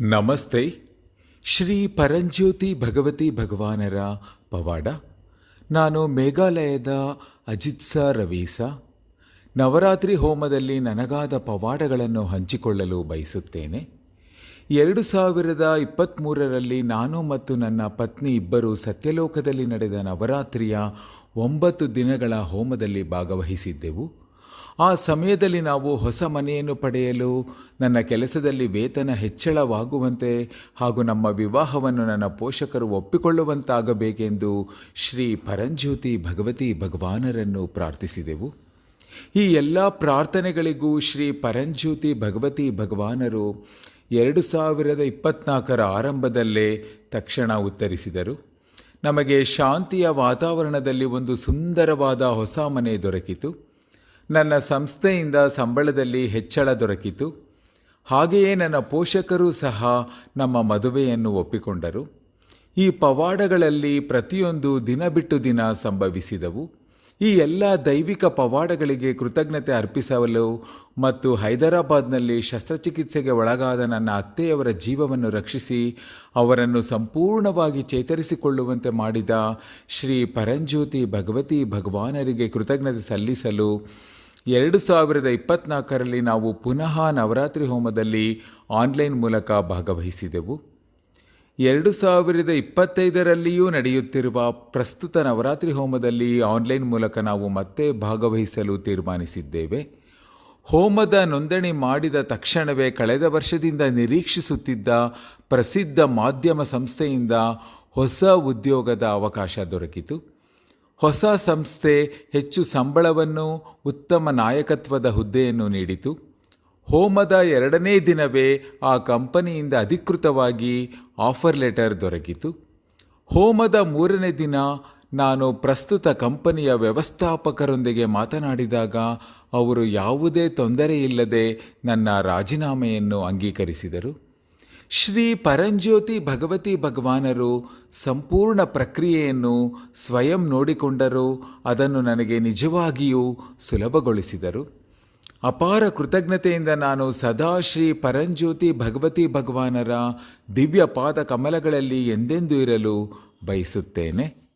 ನಮಸ್ತೆ. ಶ್ರೀ ಪರಂಜ್ಯೋತಿ ಭಗವತಿ ಭಗವಾನರ ಪವಾಡ. ನಾನು ಮೇಘಾಲಯದ ಅಜಿತ್ಸ ರವೀಸ ನವರಾತ್ರಿ ಹೋಮದಲ್ಲಿ ನನಗಾದ ಪವಾಡಗಳನ್ನು ಹಂಚಿಕೊಳ್ಳಲು ಬಯಸುತ್ತೇನೆ. ಎರಡು ಸಾವಿರದ ಇಪ್ಪತ್ತ್ಮೂರರಲ್ಲಿ ನಾನು ಮತ್ತು ನನ್ನ ಪತ್ನಿ ಇಬ್ಬರು ಸತ್ಯಲೋಕದಲ್ಲಿ ನಡೆದ ನವರಾತ್ರಿಯ ಒಂಬತ್ತು ದಿನಗಳ ಹೋಮದಲ್ಲಿ ಭಾಗವಹಿಸಿದ್ದೆವು. ಆ ಸಮಯದಲ್ಲಿ ನಾವು ಹೊಸ ಮನೆಯನ್ನು ಪಡೆಯಲು ನನ್ನ ಕೆಲಸದಲ್ಲಿ ವೇತನ ಹೆಚ್ಚಳವಾಗುವಂತೆ ಹಾಗೂ ನಮ್ಮ ವಿವಾಹವನ್ನು ನನ್ನ ಪೋಷಕರು ಒಪ್ಪಿಕೊಳ್ಳುವಂತಾಗಬೇಕೆಂದು ಶ್ರೀ ಪರಂಜ್ಯೋತಿ ಭಗವತಿ ಭಗವಾನರನ್ನು ಪ್ರಾರ್ಥಿಸಿದೆವು. ಈ ಎಲ್ಲ ಪ್ರಾರ್ಥನೆಗಳಿಗೂ ಶ್ರೀ ಪರಂಜ್ಯೋತಿ ಭಗವತಿ ಭಗವಾನರು ಎರಡು ಸಾವಿರದ ಇಪ್ಪತ್ನಾಲ್ಕರ ಆರಂಭದಲ್ಲೇ ತಕ್ಷಣ ಉತ್ತರಿಸಿದರು. ನಮಗೆ ಶಾಂತಿಯ ವಾತಾವರಣದಲ್ಲಿ ಒಂದು ಸುಂದರವಾದ ಹೊಸ ಮನೆ ದೊರಕಿತು. ನನ್ನ ಸಂಸ್ಥೆಯಿಂದ ಸಂಬಳದಲ್ಲಿ ಹೆಚ್ಚಳ ದೊರಕಿತು. ಹಾಗೆಯೇ ನನ್ನ ಪೋಷಕರೂ ಸಹ ನಮ್ಮ ಮದುವೆಯನ್ನು ಒಪ್ಪಿಕೊಂಡರು. ಈ ಪವಾಡಗಳಲ್ಲಿ ಪ್ರತಿಯೊಂದು ದಿನ ಬಿಟ್ಟು ದಿನ ಸಂಭವಿಸಿದವು. ಈ ಎಲ್ಲ ದೈವಿಕ ಪವಾಡಗಳಿಗೆ ಕೃತಜ್ಞತೆ ಅರ್ಪಿಸಲು ಮತ್ತು ಹೈದರಾಬಾದ್ನಲ್ಲಿ ಶಸ್ತ್ರಚಿಕಿತ್ಸೆಗೆ ಒಳಗಾದ ನನ್ನ ಅತ್ತೆಯವರ ಜೀವವನ್ನು ರಕ್ಷಿಸಿ ಅವರನ್ನು ಸಂಪೂರ್ಣವಾಗಿ ಚೇತರಿಸಿಕೊಳ್ಳುವಂತೆ ಮಾಡಿದ ಶ್ರೀ ಪರಂಜ್ಯೋತಿ ಭಗವತಿ ಭಗವಾನರಿಗೆ ಕೃತಜ್ಞತೆ ಸಲ್ಲಿಸಲು ಎರಡು ಸಾವಿರದ ಇಪ್ಪತ್ನಾಲ್ಕರಲ್ಲಿ ನಾವು ಪುನಃ ನವರಾತ್ರಿ ಹೋಮದಲ್ಲಿ ಆನ್ಲೈನ್ ಮೂಲಕ ಭಾಗವಹಿಸಿದೆವು. ಎರಡು ಸಾವಿರದ ಇಪ್ಪತ್ತೈದರಲ್ಲಿಯೂ ನಡೆಯುತ್ತಿರುವ ಪ್ರಸ್ತುತ ನವರಾತ್ರಿ ಹೋಮದಲ್ಲಿ ಆನ್ಲೈನ್ ಮೂಲಕ ನಾವು ಮತ್ತೆ ಭಾಗವಹಿಸಲು ತೀರ್ಮಾನಿಸಿದ್ದೇವೆ. ಹೋಮದ ನೋಂದಣಿ ಮಾಡಿದ ತಕ್ಷಣವೇ ಕಳೆದ ವರ್ಷದಿಂದ ನಿರೀಕ್ಷಿಸುತ್ತಿದ್ದ ಪ್ರಸಿದ್ಧ ಮಾಧ್ಯಮ ಸಂಸ್ಥೆಯಿಂದ ಹೊಸ ಉದ್ಯೋಗದ ಅವಕಾಶ ದೊರಕಿತು. ಹೊಸ ಸಂಸ್ಥೆ ಹೆಚ್ಚು ಸಂಬಳವನ್ನು, ಉತ್ತಮ ನಾಯಕತ್ವದ ಹುದ್ದೆಯನ್ನು ನೀಡಿತು. ಹೋಮದ ಎರಡನೇ ದಿನವೇ ಆ ಕಂಪನಿಯಿಂದ ಅಧಿಕೃತವಾಗಿ ಆಫರ್ ಲೆಟರ್ ದೊರಕಿತು. ಹೋಮದ ಮೂರನೇ ದಿನ ನಾನು ಪ್ರಸ್ತುತ ಕಂಪನಿಯ ವ್ಯವಸ್ಥಾಪಕರೊಂದಿಗೆ ಮಾತನಾಡಿದಾಗ ಅವರು ಯಾವುದೇ ತೊಂದರೆಯಿಲ್ಲದೆ ನನ್ನ ರಾಜೀನಾಮೆಯನ್ನು ಅಂಗೀಕರಿಸಿದರು. ಶ್ರೀ ಪರಂಜ್ಯೋತಿ ಭಗವತಿ ಭಗವಾನರು ಸಂಪೂರ್ಣ ಪ್ರಕ್ರಿಯೆಯನ್ನು ಸ್ವಯಂ ನೋಡಿಕೊಂಡರು, ಅದನ್ನು ನನಗೆ ನಿಜವಾಗಿಯೂ ಸುಲಭಗೊಳಿಸಿದರು. ಅಪಾರ ಕೃತಜ್ಞತೆಯಿಂದ ನಾನು ಸದಾ ಶ್ರೀ ಪರಂಜ್ಯೋತಿ ಭಗವತಿ ಭಗವಾನರ ದಿವ್ಯ ಪಾದ ಕಮಲಗಳಲ್ಲಿ ಎಂದೆಂದೂ ಇರಲು ಬಯಸುತ್ತೇನೆ.